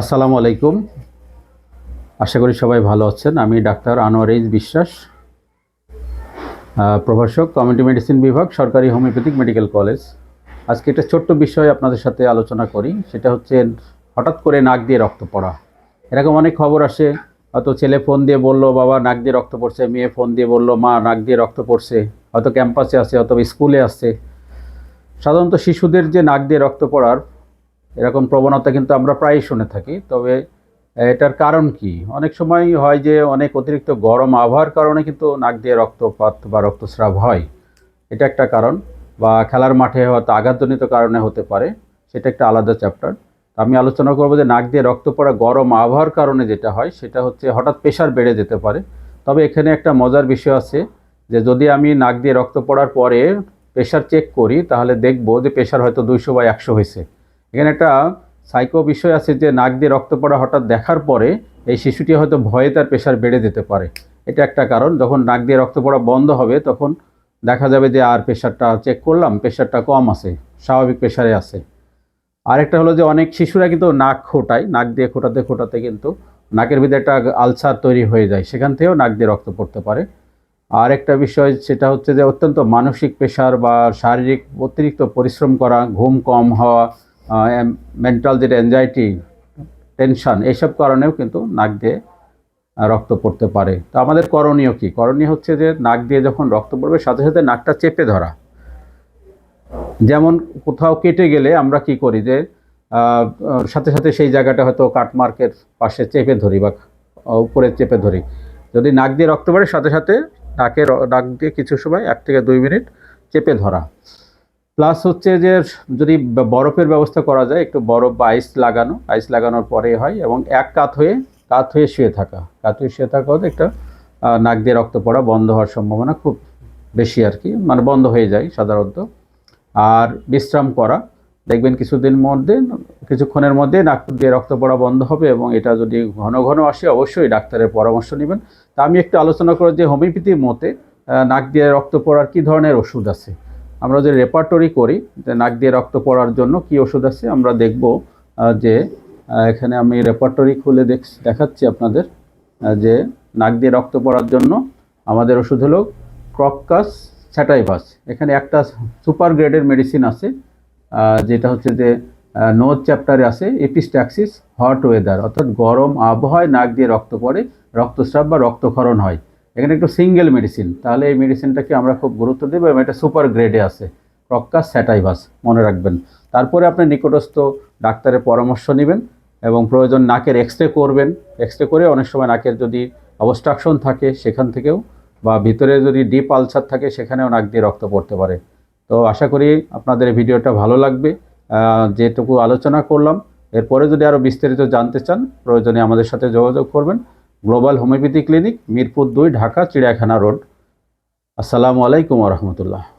আসসালামু আলাইকুম। আশা করি সবাই ভালো আছেন। আমি ডাক্তার আনোয়ার এইচ বিশ্বাস প্রভাষক, কমিউনিটি মেডিসিন বিভাগ, সরকারি হোমিওপ্যাথিক মেডিকেল কলেজ। আজকে একটা ছোট্ট বিষয় আপনাদের সাথে আলোচনা করি। সেটা হচ্ছে হঠাৎ করে নাক দিয়ে রক্ত পড়া। এরকম অনেক খবর আসে। হয়তো ছেলে ফোন দিয়ে বলল, বাবা, নাক দিয়ে রক্ত পড়ছে। মেয়ে ফোন দিয়ে বলল, মা, নাক দিয়ে রক্ত পড়ছে। হয়তো ক্যাম্পাসে আছে অথবা স্কুলে আসছে সাধারণত শিশুদের যে নাক দিয়ে রক্ত পড়ার এরকম প্রবণতা কিন্তু আমরা প্রায়ই শুনে থাকি। তবে এটার কারণ কি? অনেক সময় হয় যে, অনেক অতিরিক্ত গরম আবহাওয়ার কারণে কিন্তু নাক দিয়ে রক্তপাত বা রক্তস্রাব হয়। এটা একটা কারণ। বা খেলার মাঠে হয়তো আঘাতজনিত কারণে হতে পারে। সেটা একটা আলাদা চ্যাপ্টার। আমি আলোচনা করব যে, নাক দিয়ে রক্ত পড়া গরম আবহাওয়ার কারণে যেটা হয়, সেটা হচ্ছে হঠাৎ প্রেশার বেড়ে যেতে পারে। তবে এখানে একটা মজার বিষয় আছে যে, যদি আমি নাক দিয়ে রক্ত পড়ার পরে প্রেশার চেক করি, তাহলে দেখব যে, প্রেশার হয়তো দুইশো বা একশো হয়েছে। এখানে একটা সাইকো বিষয় আছে যে নাক দিয়ে রক্ত পড়া হঠাৎ দেখার পরে এই শিশুটি হয়তো ভয়ে তার প্রেশার বেড়ে যেতে পারে। এটা একটা কারণ। যখন নাক দিয়ে রক্ত পড়া বন্ধ হবে, তখন দেখা যাবে যে আর প্রেশারটা চেক করলাম প্রেশারটা কম আছে, স্বাভাবিক প্রেশারে আছে। আরেকটা হলো যে অনেক শিশুরা কিন্তু নাক খোটায়, নাক দিয়ে খোটাতে খোটাতে কিন্তু নাকের ভিতরে একটা আলসার তৈরি হয়ে যায়, সেখান থেকেও নাক দিয়ে রক্ত পড়তে পারে। আর একটা বিষয় সেটা হচ্ছে যে অত্যন্ত মানসিক প্রেশার বা শারীরিক অতিরিক্ত পরিশ্রম করা, ঘুম কম হওয়া মেন্টাল যেটা অ্যাংজাইটি টেনশন এইসব কারণেও কিন্তু নাক দিয়ে রক্ত পড়তে পারে। তো আমাদের করণীয় কি? করণীয় হচ্ছে যে নাক দিয়ে যখন রক্ত পড়বে, সাথে সাথে নাকটা চেপে ধরা। যেমন কোথাও কেটে গেলে আমরা কি করি যে সাথে সাথে সেই জায়গাটা হয়তো কাটমার্কের পাশে চেপে ধরি বা উপরে চেপে ধরি। যদি নাক দিয়ে রক্ত পড়ে, সাথে সাথে নাকে নাক দিয়ে কিছু সময়, এক থেকে দুই মিনিট চেপে ধরা। প্লাস হচ্ছে যে যদি বরফের ব্যবস্থা করা যায়, একটু বরফ বা আইস লাগানো আইস লাগানোর পরে হয় এবং এক কাত হয়ে কাত হয়ে শুয়ে থাকা। কাত হয়ে শুয়ে থাকা হলে একটা নাক দিয়ে রক্ত পড়া বন্ধ হওয়ার সম্ভাবনা খুব বেশি আর কি মানে বন্ধ হয়ে যায় সাধারণত। আর বিশ্রাম করা, দেখবেন কিছুদিন মধ্যে, কিছুক্ষণের মধ্যে নাক দিয়ে রক্ত পড়া বন্ধ হবে এবং এটা যদি ঘন ঘন আসে, অবশ্যই ডাক্তারের পরামর্শ নেবেন। তা আমি একটু আলোচনা করব যে হোমিওপ্যাথির মতে নাক দিয়ে রক্ত পড়ার কী ধরনের ওষুধ আছে? আমরা যে রেপার্টরি করি, যে নাক দিয়ে রক্ত পড়ার জন্য কি ওষুধ আছে, আমরা দেখব যে এখানে আমি রেপার্টরি খুলে দেখ, দেখাচ্ছি আপনাদের যে নাক দিয়ে রক্ত পড়ার জন্য আমাদের ওষুধ হলো ক্রককাস স্যাটাইভাস এখানে একটা সুপার গ্রেডের মেডিসিন আছে যেটা হচ্ছে যে নোজ চ্যাপ্টারে আছে এপিস্ট্যাক্সিস হট ওয়েদার অর্থাৎ গরম আবহাওয়ায় নাক দিয়ে রক্ত পড়ে, রক্তস্রাব বা রক্তক্ষরণ হয়। এখানে একটু সিঙ্গেল মেডিসিন তাহলে এই মেডিসিনটাকে আমরা খুব গুরুত্ব দেবো এবং এটা সুপার গ্রেডে আছে। ক্রক্কাস স্যাটাইভাস, মনে রাখবেন। তারপরে আপনি নিকটস্থ ডাক্তারের পরামর্শ নেবেন এবং প্রয়োজন নাকের এক্স রে করবেন। এক্স রে করে অনেক সময় নাকের যদি অবস্ট্রাকশন থাকে সেখান থেকেও বা ভিতরে যদি ডিপ আলসার থাকে সেখানেও নাক দিয়ে রক্ত পড়তে পারে। তো আশা করি আপনাদের ভিডিওটা ভালো লাগবে। যেটুকু আলোচনা করলাম, এরপরে যদি আরও বিস্তারিত জানতে চান, প্রয়োজনে আমাদের সাথে যোগাযোগ করবেন। গ্লোবাল হোমিওপ্যাথি ক্লিনিক মিরপুর দুই ঢাকা চিড়িয়াখানা রোড। আসসালামু আলাইকুম রহমতুল্লাহ।